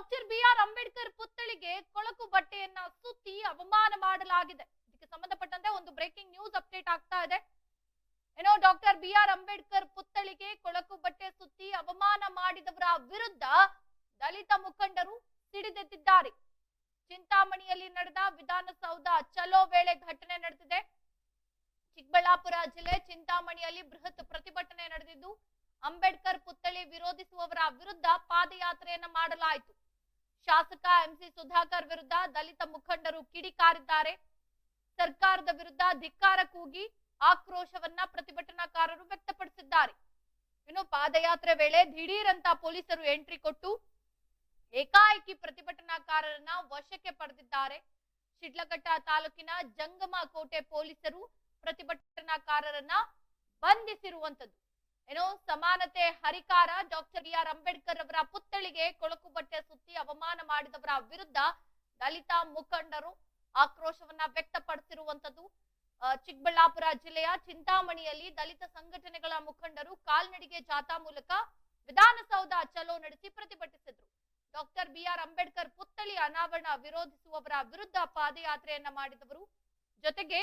Doctor B R Ambedkar ಪುತ್ಥಳಿಗೆ ಕೊಳಕು ಬಟ್ಟೆಯನ್ನ ಸುತ್ತಿ ಅವಮಾನ ಮಾಡಲಾಗಿದೆ. ಇದಕ್ಕೆ ಸಂಬಂಧಪಟ್ಟಂತೆ ಒಂದು ಬ್ರೇಕಿಂಗ್ ನ್ಯೂಸ್ ಅಪ್ಡೇಟ್ ಆಗ್ತಾ ಇದೆ. ಏನೋ ಡಾಕ್ಟರ್ ಬಿ ಆರ್ ಅಂಬೇಡ್ಕರ್ ಪುತ್ಥಳಿಗೆ ಕೊಳಕು ಬಟ್ಟೆ ಸುತ್ತಿ ಅವಮಾನ ಮಾಡಿದವರ ವಿರುದ್ಧ ದಲಿತ ಮುಖಂಡರು ಸಿಡಿದೆದ್ದಿದ್ದಾರೆ. ಚಿಂತಾಮಣಿಯಲ್ಲಿ ನಡೆದ ವಿಧಾನಸೌಧ ಚಲೋ ವೇಳೆ ಘಟನೆ ನಡೆದಿದೆ. ಚಿಕ್ಕಬಳ್ಳಾಪುರ ಜಿಲ್ಲೆ ಚಿಂತಾಮಣಿಯಲ್ಲಿ ಬೃಹತ್ ಪ್ರತಿಭಟನೆ ನಡೆದಿದ್ದು, ಅಂಬೇಡ್ಕರ್ ಪುತ್ಥಳಿ ವಿರೋಧಿಸುವವರ ವಿರುದ್ಧ ಪಾದಯಾತ್ರೆಯನ್ನು ಮಾಡಲಾಯಿತು. ಶಾಸಕ ಎಂಸಿ ಸುಧಾಕರ್ ವಿರುದ್ಧ ದಲಿತ ಮುಖಂಡರು ಕಿಡಿಕಾರಿದ್ದಾರೆ. ಸರ್ಕಾರದ ವಿರುದ್ಧ ಧಿಕ್ಕಾರ ಕೂಗಿ ಆಕ್ರೋಶವನ್ನ ಪ್ರತಿಭಟನಾಕಾರರು ವ್ಯಕ್ತಪಡಿಸಿದ್ದಾರೆ. ಇನ್ನು ಪಾದಯಾತ್ರೆ ವೇಳೆ ದಿಢೀರಂತ ಪೊಲೀಸರು ಎಂಟ್ರಿ ಕೊಟ್ಟು ಏಕಾಏಕಿ ಪ್ರತಿಭಟನಾಕಾರರನ್ನ ವಶಕ್ಕೆ ಪಡೆದಿದ್ದಾರೆ. ಶಿಡ್ಲಘಟ್ಟ ತಾಲೂಕಿನ ಜಂಗಮ ಕೋಟೆ ಪೊಲೀಸರು ಪ್ರತಿಭಟನಾಕಾರರನ್ನ ಬಂಧಿಸಿರುವಂತದ್ದು ಏನೋ ಸಮಾನತೆ ಹರಿಕಾರ ಡಾಕ್ಟರ್ ಬಿ ಆರ್ ಅಂಬೇಡ್ಕರ್ ಅವರ ಪುತ್ಥಳಿಗೆ ಕೊಳಕು ಬಟ್ಟೆ ಸುತ್ತಿ ಅವಮಾನ ಮಾಡಿದವರ ವಿರುದ್ಧ ದಲಿತ ಮುಖಂಡರು ಆಕ್ರೋಶವನ್ನ ವ್ಯಕ್ತಪಡಿಸಿರುವಂತದ್ದು ಚಿಕ್ಕಬಳ್ಳಾಪುರ ಜಿಲ್ಲೆಯ ಚಿಂತಾಮಣಿಯಲ್ಲಿ ದಲಿತ ಸಂಘಟನೆಗಳ ಮುಖಂಡರು ಕಾಲ್ನಡಿಗೆ ಜಾಥಾ ಮೂಲಕ ವಿಧಾನಸೌಧ ಚಲೋ ನಡೆಸಿ ಪ್ರತಿಭಟಿಸಿದ್ರು. ಡಾಕ್ಟರ್ ಬಿ ಆರ್ ಅಂಬೇಡ್ಕರ್ ಪುತ್ಥಳಿ ಅನಾವರಣ ವಿರೋಧಿಸುವವರ ವಿರುದ್ಧ ಪಾದಯಾತ್ರೆಯನ್ನ ಮಾಡಿದವರು. ಜೊತೆಗೆ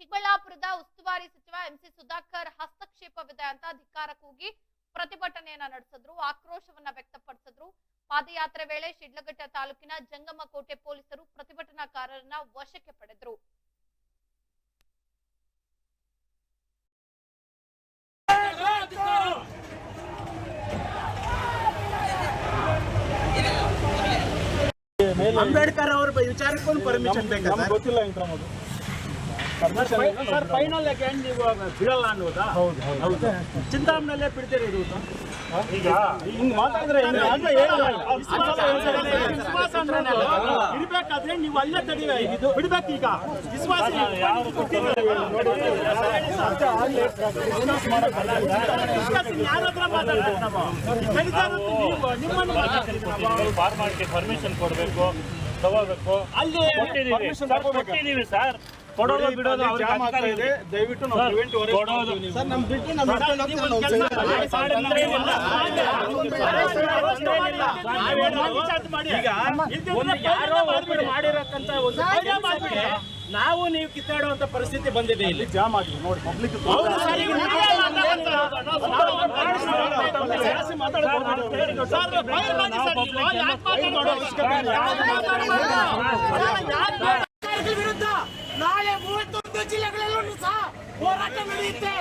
ಚಿಕ್ಕಬಳ್ಳಾಪುರದ ಉಸ್ತುವಾರಿ ಸಚಿವ ಎಂಸಿ ಸುಧಾಕರ್ ಹಸ್ತಕ್ಷೇಪವಿದೆ ಅಂತ ಧಿಕ್ಕಾರ ಕೂಗಿ ಪ್ರತಿಭಟನೆಯನ್ನ ನಡೆಸಿದ್ರು ಆಕ್ರೋಶವನ್ನ ವ್ಯಕ್ತಪಡಿಸಿದ್ರು. ಪಾದಯಾತ್ರೆ ವೇಳೆ ಶಿಡ್ಲಘಟ್ಟ ತಾಲೂಕಿನ ಜಂಗಮ ಕೋಟೆ ಪೊಲೀಸರು ಪ್ರತಿಭಟನಾಕಾರರನ್ನ ವಶಕ್ಕೆ ಪಡೆದ್ರು. ಅಂಬೇಡ್ಕರ್ ಅವ್ರ ವಿಚಾರಕ್ಕೊಂದು ಪರ್ಮಿಷನ್ ಬೇಕಾ ಗೊತ್ತಿಲ್ಲ ಸರ್ ಫೈನಲ್ ನೀವು ಬಿಡಲ್ಲ ಅನ್ನೋದಾ ಹೌದು ಹೌದು. ಚಿಂತಾಮಣಲ್ಲೇ ಬಿಡ್ತೀರಿ ಇದು ಈಗ ಹಿಂಗ್ ಮಾತಾಡಿದ್ರೆ. ವಿಶ್ವಾಸ ಇರ್ಬೇಕಾದ್ರೆ ನೀವು ಅಲ್ಲೇ ತಡೀವಿ ಬಿಡ್ಬೇಕು ಈಗ ವಿಶ್ವಾಸ ನಾವು ನಿಮ್ಮನ್ನು ಮಾತಾಡ್ತೀವಿ. ಫಾರ್ಮಾಲಿಟಿ ಪರ್ಮಿಷನ್ ಕೊಡಬೇಕು ತಗೋಬೇಕು. ಅಲ್ಲಿ? ಕೊಟ್ಟಿದೀವಿ ಸರ್. ಕೊಡೋದು ಬಿಡೋದು ಅವ್ರಿಗೆ ಜಾಮ್ ಅಧಿಕಾರ ಇದೆ ಇದೆ ದಯವಿಟ್ಟು ನಾವು ಕೊಡೋದು. ನೀವು. ಸರ್ ಬಿಟ್ಟು ನಮ್ಮ ಕಿತ್ತಾಡುವಂತ ಪರಿಸ್ಥಿತಿ ಬಂದಿದೆ ಇಲ್ಲಿ ಜಾಮ್ ಆಗಿದೆ ನೋಡಿ ಪಬ್ಲಿಕ್ ಮಾತಾಡೋದು ನಾಳೆ ಮೂವತ್ತೊಂದು ಜಿಲ್ಲೆಗಳಲ್ಲೂ ಸಹ ಹೋರಾಟ ನಡೆಯುತ್ತೆ.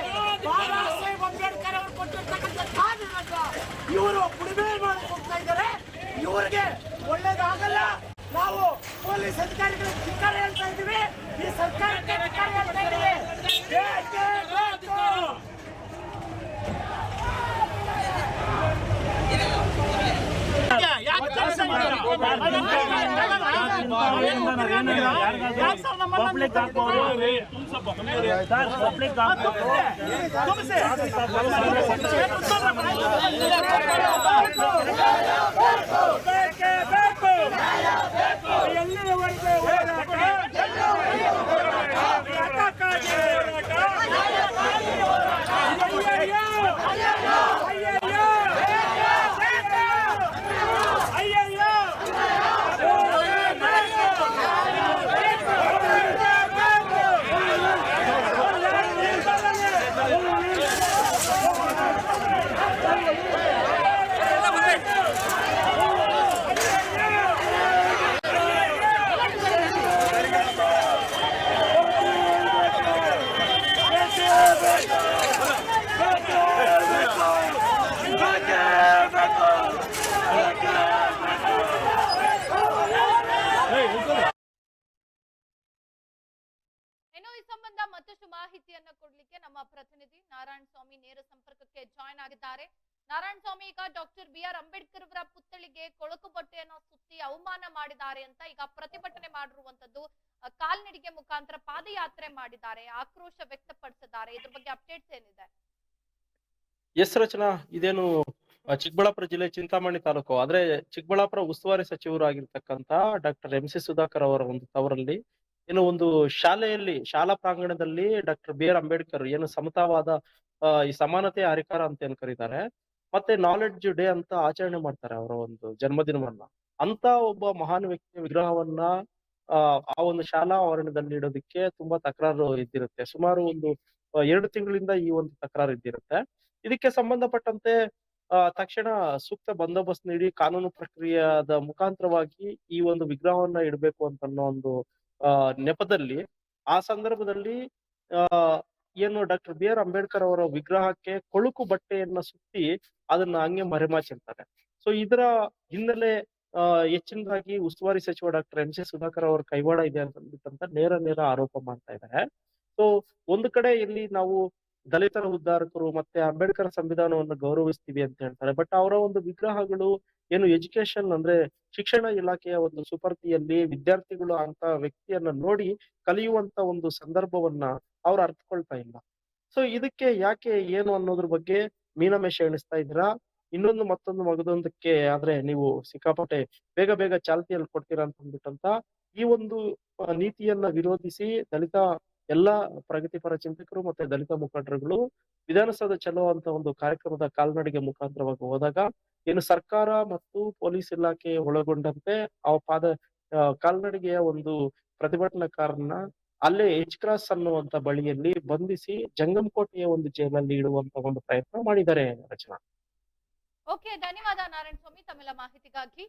ಬಾಬಾ ಸಾಹೇಬ್ ಅಂಬೇಡ್ಕರ್ ಅವರು ಕೊಟ್ಟಿರ್ತಕ್ಕಂಥ ಕಾನೂನನ್ನ ಇವರು ಕುಡಿಮೆ ಮಾಡಕ್ಕೆ ಹೋಗ್ತಾ ಇದ್ದಾರೆ. ಇವರಿಗೆ ಒಳ್ಳೇದಾಗಲ್ಲ. ನಾವು ಪೊಲೀಸ್ ಅಧಿಕಾರಿಗಳ ಧಿಕ್ಕಾರ ಹೇಳ್ತಾ ಇದ್ದೀವಿ. ಈ ಸರ್ಕಾರಕ್ಕೆ ಧಿಕ್ಕಾರ ಹೇಳ್ತಾ ಇದ್ದೀವಿ. ಯಾಕೆ ಕೆಲಸ ಮಾಡಿಲ್ಲ? ಯಾಕೆ ಸರ್ ನಮ್ಮನ್ನ ಪಬ್ಲಿಕ್. ಎಲ್ಲಿಯವರೆಗೆ ಹೋರಾಟ? ಯಾತಕ್ಕಾಗಿ ಹೋರಾಟ? ಅಯ್ಯಯ್ಯೋ! ಅಯ್ಯಯ್ಯೋ! ಅಯ್ಯಯ್ಯೋ! ಇನ್ನು ಈ ಸಂಬಂಧ ಮತ್ತಷ್ಟು ಮಾಹಿತಿಯನ್ನ ಕೊಡ್ಲಿಕ್ಕೆ ನಮ್ಮ ಪ್ರತಿನಿಧಿ ನಾರಾಯಣ ಸ್ವಾಮಿ ನೇರ ಸಂಪರ್ಕಕ್ಕೆ ಜಾಯ್ನ್ ಆಗಿದ್ದಾರೆ ನಾರಾಯಣ ಸ್ವಾಮಿ ಈಗ ಡಾಕ್ಟರ್ ಬಿ ಆರ್ ಅಂಬೇಡ್ಕರ್ ಅವರ ಪುತ್ಥಳಿಗೆ ಕೊಳಕು ಬಟ್ಟೆಯನ್ನ ಸುತ್ತಿ ಅವಮಾನ ಮಾಡಿದ್ದಾರೆ ಅಂತ ಈಗ ಪ್ರತಿಭಟನೆ ಮಾಡಿರುವಂತದ್ದು ಕಾಲ್ನಡಿಗೆ ಮುಖಾಂತರ ಪಾದಯಾತ್ರೆ ಮಾಡಿದ್ದಾರೆ, ಆಕ್ರೋಶ ವ್ಯಕ್ತಪಡಿಸಿದ್ದಾರೆ. ಇದ್ರ ಬಗ್ಗೆ ಅಪ್ಡೇಟ್ಸ್ ಏನಿದೆ? ಎಸ್ ರಚನಾ, ಇದೇನು ಚಿಕ್ಕಬಳ್ಳಾಪುರ ಜಿಲ್ಲೆ ಚಿಂತಾಮಣಿ ತಾಲೂಕು. ಆದ್ರೆ ಚಿಕ್ಕಬಳ್ಳಾಪುರ ಉಸ್ತುವಾರಿ ಸಚಿವರು ಆಗಿರ್ತಕ್ಕಂತ ಡಾಕ್ಟರ್ ಎಂ ಸಿ ಸುಧಾಕರ್ ಅವರ ಒಂದು ತವರಲ್ಲಿ ಏನು ಒಂದು ಶಾಲೆಯಲ್ಲಿ, ಶಾಲಾ ಪ್ರಾಂಗಣದಲ್ಲಿ ಡಾಕ್ಟರ್ ಬಿ ಆರ್ ಅಂಬೇಡ್ಕರ್ ಏನು ಸಮತಾವಾದ ಈ ಸಮಾನತೆ ಹರಿಕಾರ ಅಂತ ಏನ್ ಕರೀತಾರೆ, ಮತ್ತೆ ನಾಲೆಡ್ಜ್ ಡೇ ಅಂತ ಆಚರಣೆ ಮಾಡ್ತಾರೆ ಅವರ ಒಂದು ಜನ್ಮದಿನವನ್ನ. ಅಂತ ಒಬ್ಬ ಮಹಾನ್ ವ್ಯಕ್ತಿಯ ವಿಗ್ರಹವನ್ನ, ಆ ಒಂದು ಶಾಲಾ ಆವರಣದಲ್ಲಿ ಇಡೋದಕ್ಕೆ ತುಂಬಾ ತಕರಾರು ಇದ್ದಿರುತ್ತೆ. ಸುಮಾರು ಒಂದು ಎರಡು ತಿಂಗಳಿಂದ ಈ ಒಂದು ತಕರಾರು ಇದ್ದಿರುತ್ತೆ. ಇದಕ್ಕೆ ಸಂಬಂಧಪಟ್ಟಂತೆ, ಆ, ತಕ್ಷಣ ಸೂಕ್ತ ಬಂದೋಬಸ್ತ್ ನೀಡಿ ಕಾನೂನು ಪ್ರಕ್ರಿಯೆದ ಮುಖಾಂತರವಾಗಿ ಈ ಒಂದು ವಿಗ್ರಹವನ್ನ ಇಡಬೇಕು ಅಂತ ಅನ್ನೋ ಒಂದು ನೆಪದಲ್ಲಿ, ಆ ಸಂದರ್ಭದಲ್ಲಿ, ಆ, ಏನು ಡಾಕ್ಟರ್ ಬಿ ಆರ್ ಅಂಬೇಡ್ಕರ್ ಅವರ ವಿಗ್ರಹಕ್ಕೆ ಕೊಳುಕು ಬಟ್ಟೆಯನ್ನ ಸುತ್ತಿ ಅದನ್ನ ಹಂಗೆ ಮರೆಮಾಚಿರ್ತಾರೆ. ಸೊ, ಇದರ ಹಿನ್ನೆಲೆ ಹೆಚ್ಚಿನದಾಗಿ ಉಸ್ತುವಾರಿ ಸಚಿವ ಡಾಕ್ಟರ್ ಎಂ ಸಿ ಸುಧಾಕರ್ ಅವರ ಕೈವಾಡ ಇದೆ ಅಂತ ನೇರ ನೇರ ಆರೋಪ ಮಾಡ್ತಾ ಇದ್ದಾರೆ ಸೊ ಒಂದು ಕಡೆ ಇಲ್ಲಿ ನಾವು ದಲಿತರ ಉದ್ಧಾರಕರು ಮತ್ತೆ ಅಂಬೇಡ್ಕರ್ ಸಂವಿಧಾನವನ್ನು ಗೌರವಿಸ್ತೀವಿ ಅಂತ ಹೇಳ್ತಾರೆ. ಬಟ್ ಅವರ ಒಂದು ವಿಗ್ರಹಗಳು ಏನು ಎಜುಕೇಶನ್ ಅಂದ್ರೆ ಶಿಕ್ಷಣ ಇಲಾಖೆಯ ಒಂದು ಸುಪರ್ತಿಯಲ್ಲಿ ವಿದ್ಯಾರ್ಥಿಗಳು ಅಂತ ವ್ಯಕ್ತಿಯನ್ನ ನೋಡಿ ಕಲಿಯುವಂತ ಒಂದು ಸಂದರ್ಭವನ್ನ ಅವ್ರು ಅರ್ಥಕೊಳ್ತಾ ಇಲ್ಲ. ಸೊ ಇದಕ್ಕೆ ಯಾಕೆ ಏನು ಅನ್ನೋದ್ರ ಬಗ್ಗೆ ಮೀನಮೇಶ ಎಣಿಸ್ತಾ ಇದ್ದೀರಾ? ಇನ್ನೊಂದು ಮತ್ತೊಂದು ಮಗದೊಂದಕ್ಕೆ ಆದ್ರೆ ನೀವು ಸಿಕ್ಕಾಪಟ್ಟೆ ಬೇಗ ಬೇಗ ಚಾಲ್ತಿಯಲ್ಲಿ ಕೊಡ್ತೀರಾ ಅಂತ ಅಂದ್ಬಿಟ್ಟಂತ ಈ ಒಂದು ನೀತಿಯನ್ನ ವಿರೋಧಿಸಿ ದಲಿತ ಎಲ್ಲಾ ಪ್ರಗತಿಪರ ಚಿಂತಕರು ಮತ್ತೆ ದಲಿತ ಮುಖಂಡರುಗಳು ವಿಧಾನಸೌಧ ಚಲೋ ಅಂತ ಒಂದು ಕಾರ್ಯಕ್ರಮದ ಕಾಲ್ನಡಿಗೆ ಮುಖಾಂತರವಾಗಿ ಹೋದಾಗ ಏನು ಸರ್ಕಾರ ಮತ್ತು ಪೊಲೀಸ್ ಇಲಾಖೆ ಒಳಗೊಂಡಂತೆ ಆ ಪಾದ ಕಾಲ್ನಡಿಗೆಯ ಒಂದು ಪ್ರತಿಭಟನಾಕಾರನ ಅಲ್ಲೇ ಎಚ್ ಕ್ರಾಸ್ ಅನ್ನುವಂತ ಬಳಿಯಲ್ಲಿ ಬಂಧಿಸಿ ಜಂಗಮಕೋಟೆಯ ಒಂದು ಜೈಲಲ್ಲಿ ಇಡುವಂತ ಒಂದು ಪ್ರಯತ್ನ ಮಾಡಿದ್ದಾರೆ ರಚನಾ. ಓಕೆ ಧನ್ಯವಾದ ನಾರಾಯಣ ಸ್ವಾಮಿ ತಮ್ಮೆಲ್ಲ ಮಾಹಿತಿಗಾಗಿ.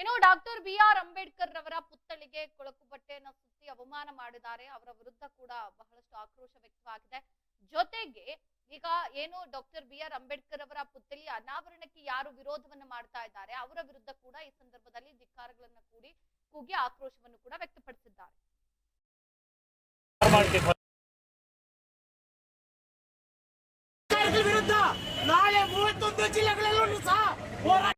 ಏನೋ ಡಾಕ್ಟರ್ ಬಿ ಆರ್ ಅಂಬೇಡ್ಕರ್ ರವರ ಪುತ್ಥಳಿಗೆ ಕೊಳಕು ಬಟ್ಟೆಯನ್ನು ಸುತ್ತಿ ಅವಮಾನ ಮಾಡಿದ್ದಾರೆ. ಅವರ ವಿರುದ್ಧ ಕೂಡ ಬಹಳಷ್ಟು ಆಕ್ರೋಶ ವ್ಯಕ್ತವಾಗಿದೆ. ಜೊತೆಗೆ ಈಗ ಏನು ಡಾಕ್ಟರ್ ಬಿ ಆರ್ ಅಂಬೇಡ್ಕರ್ ಅವರ ಪುತ್ಥಳಿ ಅನಾವರಣಕ್ಕೆ ಯಾರು ವಿರೋಧವನ್ನು ಮಾಡ್ತಾ ಇದ್ದಾರೆ, ಅವರ ವಿರುದ್ಧ ಕೂಡ ಈ ಸಂದರ್ಭದಲ್ಲಿ ಧಿಕ್ಕಾರಗಳನ್ನ ಕೂಡಿ ಕೂಗಿ ಆಕ್ರೋಶವನ್ನು ಕೂಡ ವ್ಯಕ್ತಪಡಿಸಿದ್ದಾರೆ ಸರ್ಕಾರದ ವಿರುದ್ಧ ನಾಳೆ ಮೂವತ್ತೊಂದು ಜಿಲ್ಲೆಗಳಲ್ಲೂ ಸಹ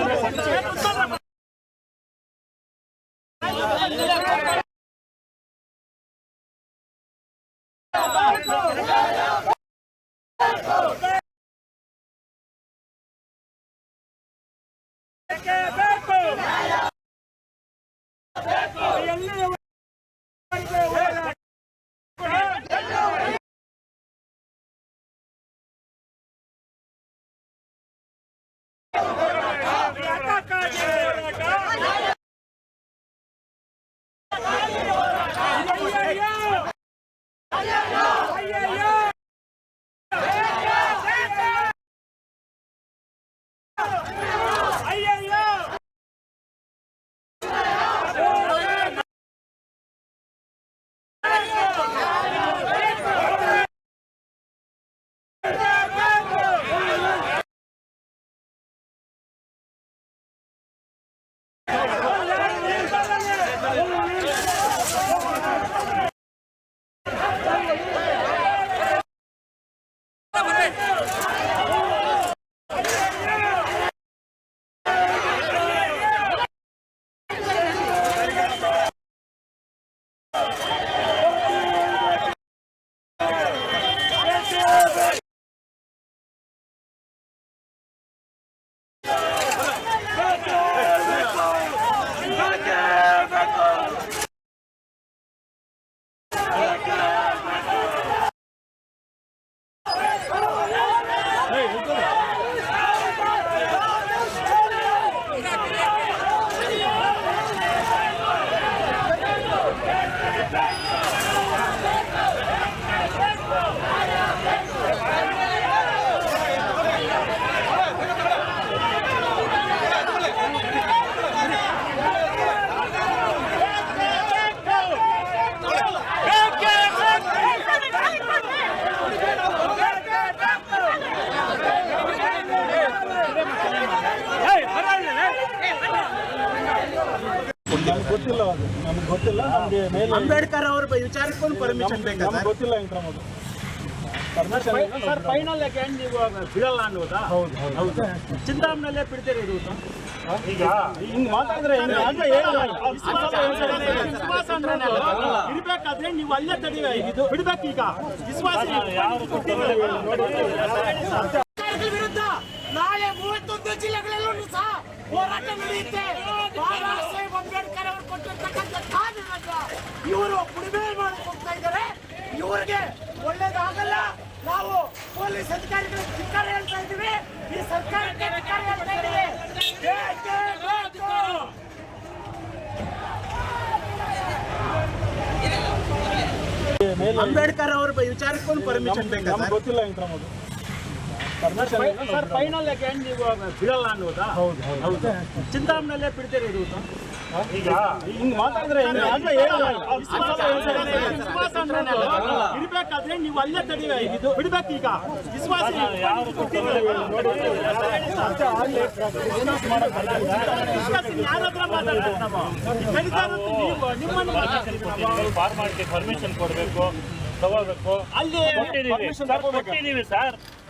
Take. ಹಾಕೋ ಅದು. ನಮ್ಗೆ ಗೊತ್ತಿಲ್ಲ. ನಮ್ಗೆ ಮೇಲೆ ಅಂಬೇಡ್ಕರ್ ಅವ್ರ ವಿಚಾರಕ್ಕೂ ಪರ್ಮಿಷನ್ ಬೇಕಾ ನಮ್ಗೆ ಗೊತ್ತಿಲ್ಲ ಸರ್ ಫೈನಲ್ ನೀವು ಬಿಡಲ್ಲ ಅನ್ನೋದಾ ಹೌದು ಹೌದು. ಬಿಡ್ತೀರಿ ಇರುವುದು ಈಗ ಹಿಂಗ್ ಮಾತಾಡಿದ್ರೆ ಹಿಂಗೆ ಆಗ್ಲೇ ಹೇಳಿಲ್ಲ. ವಿಶ್ವಾಸ ಇರ್ಬೇಕಾದ್ರೆ ನೀವು ಅಲ್ಲೇ ತಡಿ ಇದು ಬಿಡ್ಬೇಕು ಈಗ ವಿಶ್ವಾಸ ನಾಳೆ ಮೂವತ್ತೊಂದು ಜಿಲ್ಲೆಗಳಲ್ಲೂ ಸಹ ಹೋರಾಟ ನಡೆಯುತ್ತೆ. ಬಾಬಾ ಸಾಹೇಬ್ ಅಂಬೇಡ್ಕರ್ ಅವರು ಕೊಟ್ಟಿರ್ತಕ್ಕಂಥ ಕಾನೂನನ್ನ ಇವರು ಕುಡಿಮೆ ಮಾಡಕ್ ಹೋಗ್ತಾ ಇದ್ದಾರೆ. ಇವರಿಗೆ ಒಳ್ಳೇದಾಗಲ್ಲ. ನಾವು ಪೊಲೀಸ್ ಅಧಿಕಾರಿಗಳು ಧಿಕ್ಕಾರ ಹೇಳ್ತಾ ಇದ್ದೀವಿ. ಈ ಸರ್ಕಾರಕ್ಕೆ ಧಿಕ್ಕಾರ ಹೇಳ್ತಾ ಇದ್ದೀವಿ. ಅಂಬೇಡ್ಕರ್ ಅವ್ರ ವಿಚಾರಕ್ಕೂ ಪರ್ಮಿಷನ್ ಬೇಕಾ ಗೊತ್ತಿಲ್ಲ ಮೊದಲು ಸರ್ ಫೈನಲ್ ನೀವು ಬಿಡಲ್ಲ ಅನ್ನೋದಾ ಹೌದು ಹೌದು. ಚಿಂತಾಮಣಲ್ಲೇ ಬಿಡ್ತೀರಿ ಈಗ ಹಿಂಗ್ ಮಾತಾಡಿದ್ರೆ ಇರ್ಬೇಕಾದ್ರೆ ನೀವು ಅಲ್ಲೇ ತಡಿವೆ ಇದು ಬಿಡ್ಬೇಕು ಈಗ ವಿಶ್ವಾಸ ಯಾರ ಹತ್ರ ಮಾತಾಡ್ಬೇಕು ನಾವು? ನಿಮ್ಮನ್ನು. ಫಾರ್ಮಾಲಿಟಿ ಪರ್ಮಿಷನ್ ಕೊಡಬೇಕು ತಗೋಬೇಕು. ಅಲ್ಲಿ ಕೊಟ್ಟಿದೀವಿ ಸರ್